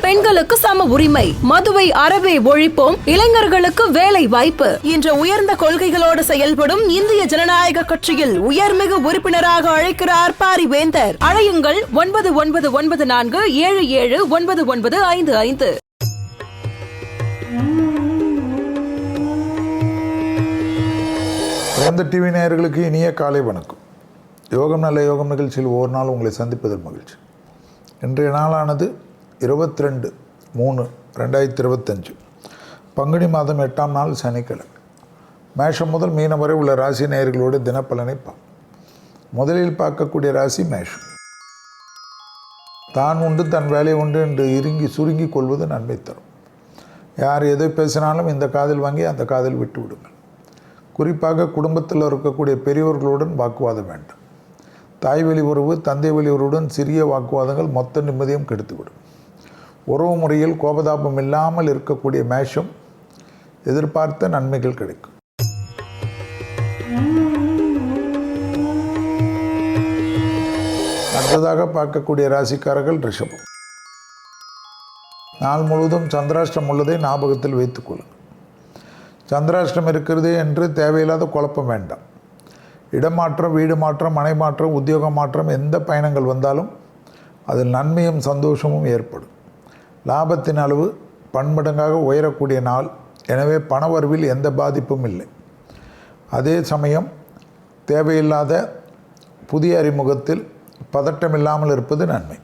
பெண்களுக்கு சம உரிமை. மதுவை அறவே ஒழிப்போம். இளைஞர்களுக்கு வேலை வாய்ப்பு. என்ற உயர்ந்த கொள்கைகளோடு செயல்படும் இந்திய ஜனநாயக கட்சியில் உயர்மிகு உறுப்பினராக அழைக்கிறார் பாரிவேந்தர். அழையுங்கள் ஒன்பது ஒன்பது ஒன்பது நான்கு ஏழு ஏழு ஒன்பது ஒன்பது ஐந்து ஐந்து. வேந்த டிவி நேயர்களுக்கு இனிய காலை வணக்கம். யோகம் நல்ல யோகம் நிகழ்ச்சியில் ஒவ்வொரு நாள் உங்களை சந்திப்பதில் மகிழ்ச்சி. இன்றைய நாளானது இருபத்தி ரெண்டு மூணு ரெண்டாயிரத்தி இருபத்தஞ்சு. பங்குனி மாதம் எட்டாம் நாள் சனிக்கிழமை. மேஷம் முதல் மீனம் வரை உள்ள ராசி நேயர்களோடு தினப்பலனை பா முதலில் பார்க்கக்கூடிய ராசி மேஷம். தான் உண்டு தன் வேலை உண்டு என்று இறுங்கி சுருங்கி கொள்வது நன்மை தரும். யார் எதை பேசினாலும் இந்த காதில் வாங்கி அந்த காதில் விட்டு விடுங்கள். குறிப்பாக குடும்பத்தில் இருக்கக்கூடிய பெரியவர்களுடன் வாக்குவாதம் வேண்டாம். தாய் வழி உறவு தந்தை வழி உறவுடன் சிறிய வாக்குவாதங்கள் மொத்த நிம்மதியும் கெடுத்துவிடும். உறவு முறையில் கோபதாபம் இல்லாமல் இருக்கக்கூடிய மேஷம் எதிர்பார்த்த நன்மைகள் கிடைக்கும். அடுத்ததாக பார்க்கக்கூடிய ராசிக்காரர்கள் ரிஷபம். நாள் முழுவதும் சந்திராஷ்டம் உள்ளதை ஞாபகத்தில் வைத்துக்கொள்ளுங்கள் சந்திராஷ்டம் இருக்கிறது என்று தேவையில்லாத குழப்பம் வேண்டாம். இடமாற்றம் வீடு மாற்றம் மனை மாற்றம் உத்தியோக மாற்றம் எந்த பயணங்கள் வந்தாலும் அதில் நன்மையும் சந்தோஷமும் ஏற்படும். லாபத்தின் அளவு பன்மடங்காக உயரக்கூடிய நாள். எனவே பணவரவில் எந்த பாதிப்பும் இல்லை. அதே சமயம் தேவையில்லாத புதிய அறிமுகத்தில் பதட்டம் இல்லாமல் இருப்பது நன்மை.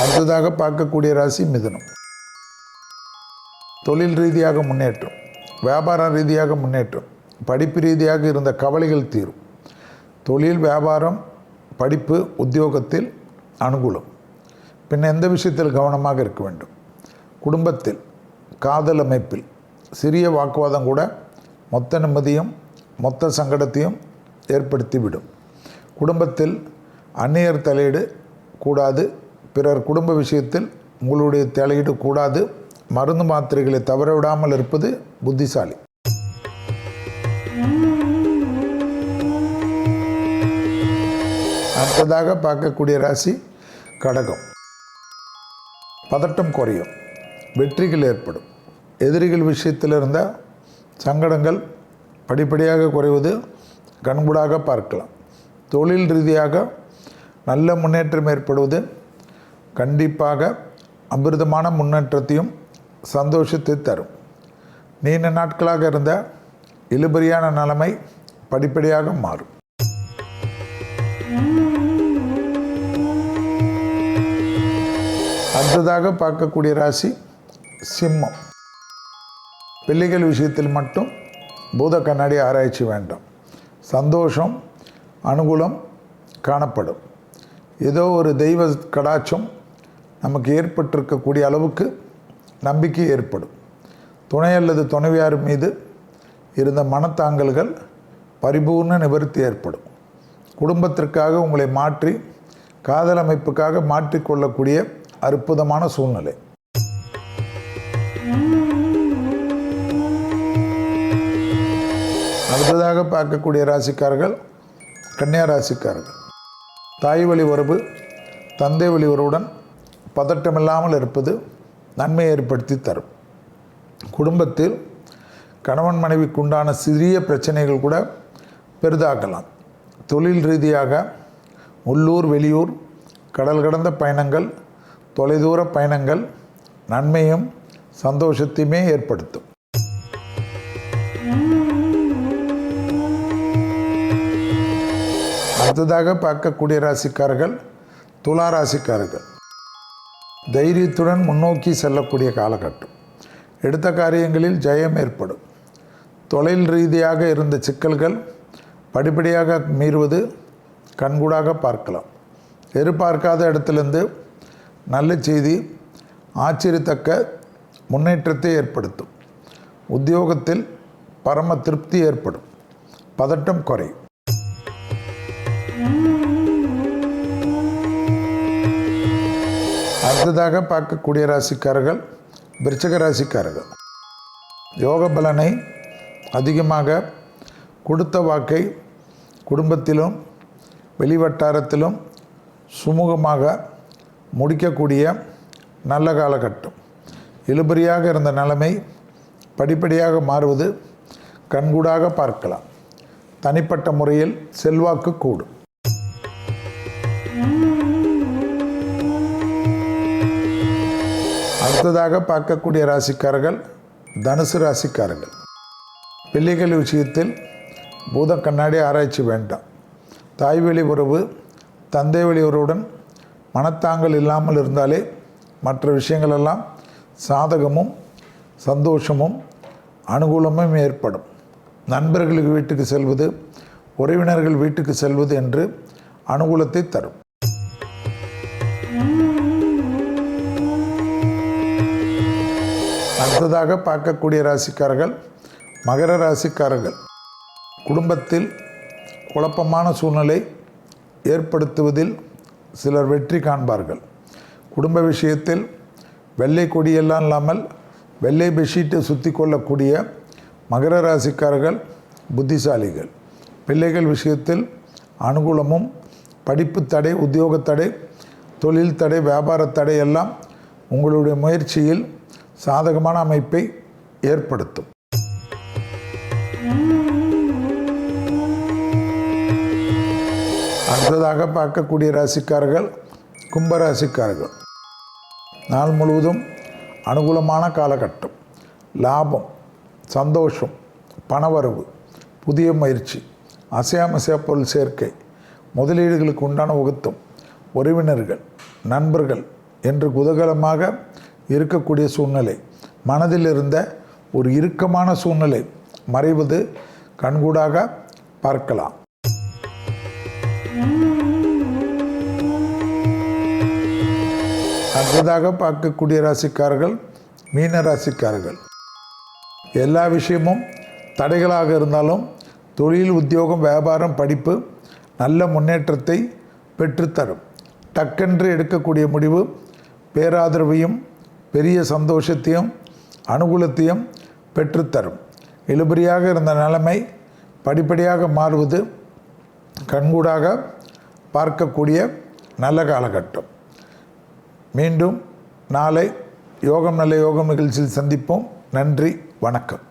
அடுத்ததாக பார்க்கக்கூடிய ராசி மிதனம். தொழில் ரீதியாக முன்னேற்றம் வியாபார ரீதியாக முன்னேற்றம் படிப்பு ரீதியாக இருந்த கவலைகள் தீரும். தொழில் வியாபாரம் படிப்பு உத்தியோகத்தில் அனுகூலம். பின் எந்த விஷயத்தில் கவனமாக இருக்க வேண்டும்? குடும்பத்தில் காதல் அமைப்பில். சிறிய வாக்குவாதம் கூட மொத்த நிம்மதியும் மொத்த சங்கடத்தையும் ஏற்படுத்திவிடும். குடும்பத்தில் அந்நியர் தலையீடு கூடாது. பிறர் குடும்ப விஷயத்தில் உங்களுடைய தலையீடு கூடாது. மருந்து மாத்திரைகளை தவற விடாமல் இருப்பது புத்திசாலி. அடுத்ததாக பார்க்கக்கூடிய ராசி கடகம். பதட்டம் குறையும். வெற்றிகள் ஏற்படும். எதிரிகள் விஷயத்தில் இருந்த சங்கடங்கள் படிப்படியாக குறைவது கண்கூடாக பார்க்கலாம். தொழில் ரீதியாக நல்ல முன்னேற்றம் ஏற்படுவது கண்டிப்பாக அமிர்தமான முன்னேற்றத்தையும் சந்தோஷத்தை தரும். நீண்ட நாட்களாக இருந்த இழுபறியான நிலைமை படிப்படியாக மாறும். அடுத்ததாக பார்க்கக்கூடிய ராசி சிம்மம். பிள்ளைகள் விஷயத்தில் மட்டும் பூத கண்ணாடி ஆராய்ச்சி வேண்டாம். சந்தோஷம் அனுகூலம் காணப்படும். ஏதோ ஒரு தெய்வ கடாச்சம் நமக்கு ஏற்பட்டிருக்கக்கூடிய அளவுக்கு நம்பிக்கை ஏற்படும். துணை அல்லது துணைவியார் மீது இருந்த மனத்தாங்கல்கள் பரிபூர்ண நிவர்த்தி ஏற்படும். குடும்பத்திற்காக உங்களை மாற்றி காதல் அமைப்புக்காக மாற்றிக்கொள்ளக்கூடிய அற்புதமான சூழ்நிலை. அடுத்ததாக பார்க்கக்கூடிய ராசிக்காரர்கள் கன்னியா ராசிக்காரர்கள். தாய் வழி உறவு தந்தை வழி உறவுடன் பதட்டமில்லாமல் இருப்பது நன்மை ஏற்படுத்தி தரும். குடும்பத்தில் கணவன் மனைவிக்கு உண்டான சிறிய பிரச்சனைகள் கூட பெரிதாக்கலாம் தொழில் ரீதியாக உள்ளூர் வெளியூர் கடல் கடந்த பயணங்கள் தொலைதூர பயணங்கள் நன்மையும் சந்தோஷத்தையுமே ஏற்படுத்தும். அடுத்ததாக பார்க்கக்கூடிய ராசிக்காரர்கள் துலா ராசிக்காரர்கள். தைரியத்துடன் முன்னோக்கி செல்லக்கூடிய காலகட்டம். எடுத்த காரியங்களில் ஜெயம் ஏற்படும். தொழில் ரீதியாக இருந்த சிக்கல்கள் படிப்படியாக மீறுவது கண்கூடாக பார்க்கலாம். எதிர்பார்க்காத இடத்துலேருந்து நல்ல செய்தி ஆச்சரியத்தக்க முன்னேற்றத்தை ஏற்படுத்தும். உத்தியோகத்தில் பரம திருப்தி ஏற்படும். பதட்டம் குறையும் அடுத்ததாக பார்க்கக்கூடிய ராசிக்காரர்கள் விருச்சக ராசிக்காரர்கள். யோக பலனை அதிகமாக கொடுத்த வாக்கை குடும்பத்திலும் வெளிவட்டாரத்திலும் சுமூகமாக முடிக்கக்கூடிய நல்ல காலகட்டம். இழுபறியாக இருந்த நிலைமை படிப்படியாக மாறுவது கண்கூடாக பார்க்கலாம். தனிப்பட்ட முறையில் செல்வாக்கு கூடும். அடுத்ததாக பார்க்கக்கூடிய ராசிக்காரர்கள் தனுசு ராசிக்காரர்கள். பிள்ளைகள் விஷயத்தில் பூத கண்ணாடி ஆராய்ச்சி வேண்டாம். தாய்வெளி உறவு தந்தை வெளி உறவுடன் மனத்தாங்கல் இல்லாமல் இருந்தாலே மற்ற விஷயங்களெல்லாம் சாதகமும் சந்தோஷமும் அனுகூலமும் ஏற்படும். நண்பர்களுக்கு வீட்டுக்கு செல்வது உறவினர்கள் வீட்டுக்கு செல்வது என்று அனுகூலத்தை தரும். அடுத்ததாக பார்க்கக்கூடிய ராசிக்காரர்கள் மகர ராசிக்காரர்கள். குடும்பத்தில் குழப்பமான சூழ்நிலை ஏற்படுத்துவதில் சிலர் வெற்றி காண்பார்கள். குடும்ப விஷயத்தில் வெள்ளை கொடியெல்லாம் இல்லாமல் வெள்ளை பெட்ஷீட்டை சுற்றி கொள்ளக்கூடிய மகர ராசிக்காரர்கள் புத்திசாலிகள். பிள்ளைகள் விஷயத்தில் அனுகூலமும் படிப்பு தடை உத்தியோக தடை தொழில் தடை வியாபார தடை எல்லாம் உங்களுடைய முயற்சியில் சாதகமான அமைப்பை ஏற்படுத்தும். அடுத்ததாக பார்க்கக்கூடிய ராசிக்காரர்கள் கும்பராசிக்காரர்கள். நாள் முழுவதும் அனுகூலமான காலகட்டம். லாபம் சந்தோஷம் பணவரவு புதிய முயற்சி அசையாமசையா பொருள் சேர்க்கை முதலீடுகளுக்கு உண்டான உகுத்தம் உறவினர்கள் நண்பர்கள் என்று குதகலமாக இருக்கக்கூடிய சூழ்நிலை மனதில் இருந்த ஒரு இறுக்கமான சூழ்நிலை மறைவது கண்கூடாக பார்க்கலாம். அடுத்ததாக பார்க்கக்கூடிய ராசிக்காரர்கள் மீன ராசிக்காரர்கள். எல்லா விஷயமும் தடைகளாக இருந்தாலும் தொழில் உத்தியோகம் வியாபாரம் படிப்பு நல்ல முன்னேற்றத்தை பெற்றுத்தரும். டக்கென்று எடுக்கக்கூடிய முடிவு பேராதரவையும் பெரிய சந்தோஷத்தையும் அனுகூலத்தையும் பெற்றுத்தரும். இழுபறியாக இருந்த நிலைமை படிப்படியாக மாறுவது கண்கூடாக பார்க்கக்கூடிய நல்ல காலகட்டம். மீண்டும் நாளை யோகம் நல்ல யோகம் நிகழ்ச்சியில் சந்திப்போம். நன்றி வணக்கம்.